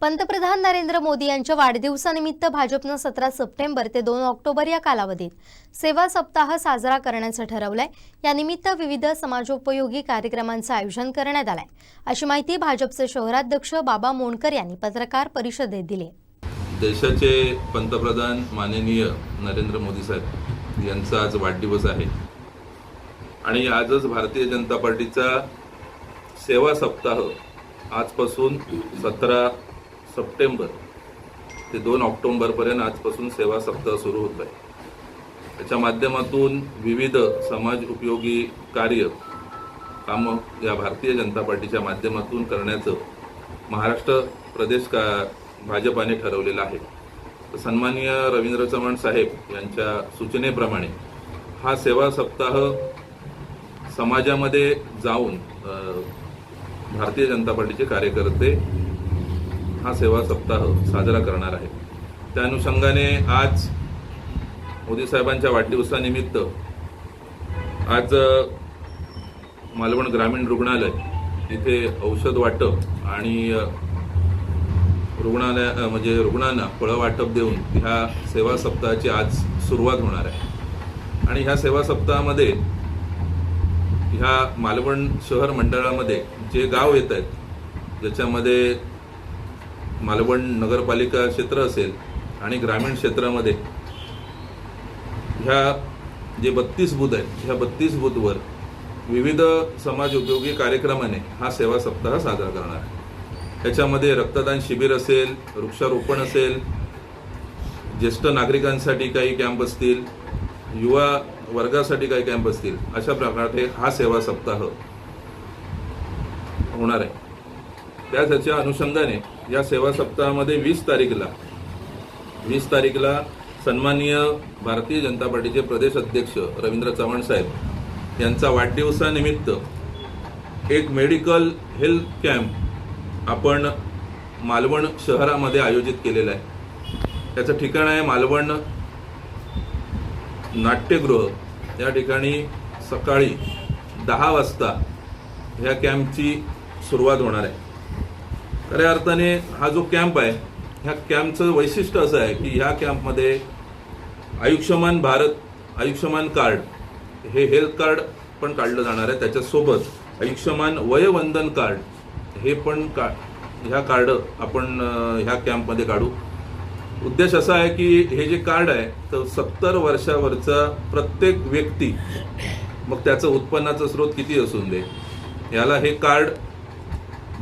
पंतप्रधान नरेंद्र मोदी यांच्या वाढदिवसानिमित्त भाजपनं सतरा सप्टेंबर ते दोन ऑक्टोबर या कालावधीत सेवा सप्ताह साजरा करण्याचं ठरवलंय. यानिमित्त विविध समाजोपयोगी कार्यक्रमांचं आयोजन करण्यात आलंय. अशी माहिती भाजपचे शहराध्यक्ष बाबा मोणकर यांनी पत्रकार परिषदेत दिली. देशाचे पंतप्रधान माननीय नरेंद्र मोदी साहेब यांचा आज वाढदिवस आहे. आणि आजच भारतीय जनता पार्टीचा सेवा सप्ताह आजपासून सतरा सप्टेंबर ते दोन ऑक्टोंबरपर्यंत आजपासून सेवा सप्ताह सुरू होत आहे. त्याच्या माध्यमातून विविध समाज उपयोगी कार्य कामं या भारतीय जनता पार्टीच्या माध्यमातून करण्याचं महाराष्ट्र प्रदेश का भाजपाने ठरवलेलं आहे. तर सन्माननीय रवींद्र चव्हाण साहेब यांच्या सूचनेप्रमाणे हा सेवा सप्ताह समाजामध्ये जाऊन भारतीय जनता पार्टीचे कार्यकर्ते हा सेवा सप्ताह साजरा करणार आहे. त्या अनुषंगाने आज मोदी साहेबांच्या वाढदिवसानिमित्त आज मालवण ग्रामीण रुग्णालय इथे औषध वाटप आणि रुग्णालय म्हणजे रुग्णांना फळं वाटप देऊन ह्या सेवा सप्ताहाची आज सुरुवात होणार आहे. आणि ह्या सेवा सप्ताहामध्ये ह्या मालवण शहर मंडळामध्ये जे गाव येत आहेत ज्याच्यामध्ये मालवण नगरपालिका क्षेत्र असेल आणि ग्रामीण क्षेत्रामध्ये ह्या जे बत्तीस बुध आहेत ह्या बत्तीस बुधवर विविध समाज उपयोगी कार्यक्रमाने हा सेवा सप्ताह साजरा करणार आहे. त्याच्यामध्ये रक्तदान शिबिर असेल वृक्षारोपण असेल ज्येष्ठ नागरिकांसाठी काही कॅम्प असतील युवा वर्गासाठी काही कॅम्प असतील अशा प्रकारे हा सेवा सप्ताह होणार आहे. त्याच्या अनुषंगाने या सेवा सप्ताहामध्ये वीस तारीखला वीस तारीखला सन्माननीय भारतीय जनता पार्टीचे प्रदेश अध्यक्ष रवींद्र चव्हाण साहेब यांचा वाढदिवसानिमित्त एक मेडिकल हेल्थ कॅम्प आपण मालवण शहरामध्ये आयोजित केलेला आहे. त्याचं ठिकाण आहे मालवण नाट्यगृह. या ठिकाणी सकाळी दहा वाजता ह्या कॅम्पची सुरुवात होणार आहे. खऱ्या अर्थाने हा जो कॅम्प आहे ह्या कॅम्पचं वैशिष्ट्य असं आहे की ह्या कॅम्पमध्ये आयुष्यमान भारत आयुष्यमान कार्ड हे हेल्थ कार्ड पण काढलं जाणार आहे. त्याच्यासोबत आयुष्यमान वयवंदन कार्ड हे पण का ह्या कार्ड आपण ह्या कॅम्पमध्ये काढू. उद्देश असा आहे की हे जे कार्ड आहे तर सत्तर वर्षावरचा प्रत्येक व्यक्ती मग त्याचं उत्पन्नाचा स्रोत किती असून दे याला हे कार्ड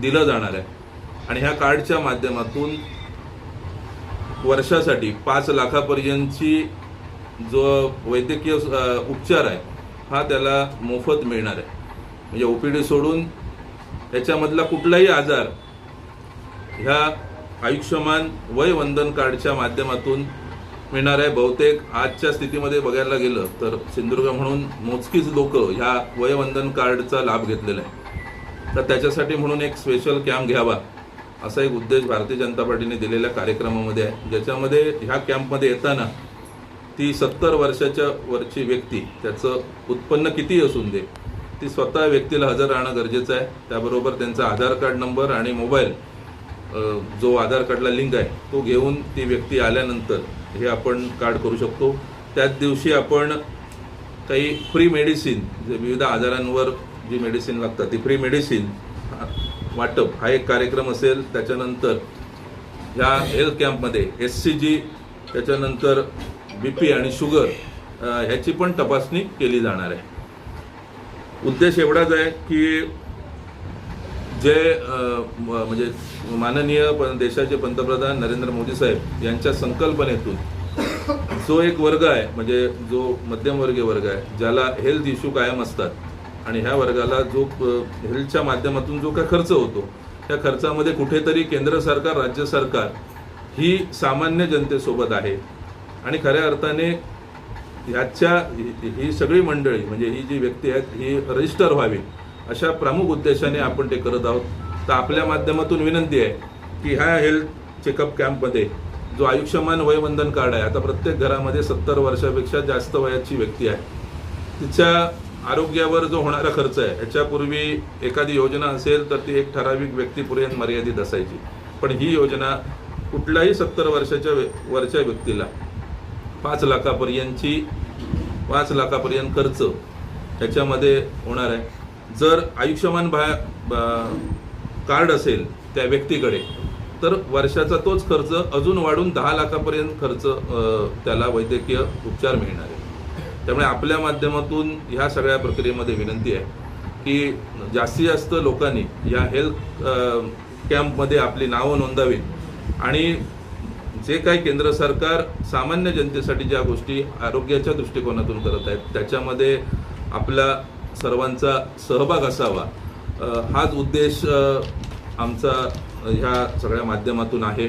दिलं जाणार आहे. आणि ह्या कार्डच्या माध्यमातून वर्षासाठी पाच लाखापर्यंतची जो वैद्यकीय उपचार आहे हा त्याला मोफत मिळणार आहे. म्हणजे ओ पी डी सोडून याच्यामधला कुठलाही आजार ह्या आयुष्यमान वयवंदन कार्डच्या माध्यमातून मिळणार आहे. बहुतेक आजच्या स्थितीमध्ये बघायला गेलं तर सिंधुदुर्ग म्हणून मोजकीच लोक ह्या वयवंदन कार्डचा लाभ घेतलेला आहे. तर त्याच्यासाठी म्हणून एक स्पेशल कॅम्प घ्यावा. असा एक उद्देश भारतीय जनता पार्टीने दिलेल्या कार्यक्रमामध्ये आहे. ज्याच्यामध्ये ह्या कॅम्पमध्ये येताना ती सत्तर वर्षाच्या वरची व्यक्ती त्याचं उत्पन्न किती असून दे ती स्वतः व्यक्तीला हजर राहणं गरजेचं आहे. त्याबरोबर त्यांचा आधार कार्ड नंबर आणि मोबाईल जो आधार कार्डला लिंक आहे तो घेऊन ती व्यक्ती आल्यानंतर हे आपण कार्ड करू शकतो. त्याच दिवशी आपण काही फ्री मेडिसिन जे विविध आजारांवर जी मेडिसिन लागतात ती फ्री मेडिसिन वाटप हा एक कार्यक्रम असेल. त्याच्यानंतर ह्या हेल्थ कॅम्पमध्ये एस सी जी त्याच्यानंतर बी पी आणि शुगर ह्याची पण तपासणी केली जाणार आहे. उद्देश एवढाच आहे की जे म्हणजे माननीय देशाचे पंतप्रधान नरेंद्र मोदी साहेब यांच्या संकल्पनेतून जो एक वर्ग आहे म्हणजे जो मध्यमवर्गीय वर्ग आहे ज्याला हेल्थ इश्यू कायम असतात आणि ह्या वर्गाला जो हेल्थच्या माध्यमातून जो काय खर्च होतो त्या खर्चामध्ये कुठेतरी केंद्र सरकार राज्य सरकार ही सामान्य जनतेसोबत आहे. आणि खऱ्या अर्थाने ह्याच्या ही सगळी मंडळी म्हणजे ही जी व्यक्ती आहेत ही रजिस्टर व्हावी अशा प्रमुख उद्देशाने आपण ते करत आहोत. तर आपल्या माध्यमातून विनंती आहे की ह्या हेल्थ चेकअप कॅम्पमध्ये जो आयुष्यमान वयवंदन कार्ड आहे आता प्रत्येक घरामध्ये सत्तर वर्षापेक्षा जास्त वयाची व्यक्ती आहे तिच्या आरोग्यावर जो होणारा खर्च आहे ह्याच्यापूर्वी एखादी योजना असेल तर ती एक ठराविक व्यक्तीपर्यंत मर्यादित असायची. पण ही योजना कुठल्याही सत्तर वर्षाच्या वरच्या व्यक्तीला पाच लाखापर्यंतची पाच लाखापर्यंत खर्च ह्याच्यामध्ये होणार आहे. जर आयुष्यमान भा कार्ड असेल त्या व्यक्तीकडे तर वर्षाचा तोच खर्च अजून वाढून दहा लाखापर्यंत खर्च त्याला वैद्यकीय उपचार मिळणार आहे. त्यामुळे आपल्या माध्यमातून ह्या सगळ्या प्रक्रियेमध्ये विनंती आहे की जास्तीत जास्त लोकांनी या हेल्थ कॅम्पमध्ये आपली नावं नोंदावीत. आणि जे काही केंद्र सरकार सामान्य जनतेसाठी ज्या गोष्टी आरोग्याच्या दृष्टिकोनातून करत आहेत त्याच्यामध्ये आपला सर्वांचा सहभाग असावा. हाच उद्देश आमचा ह्या सगळ्या माध्यमातून आहे.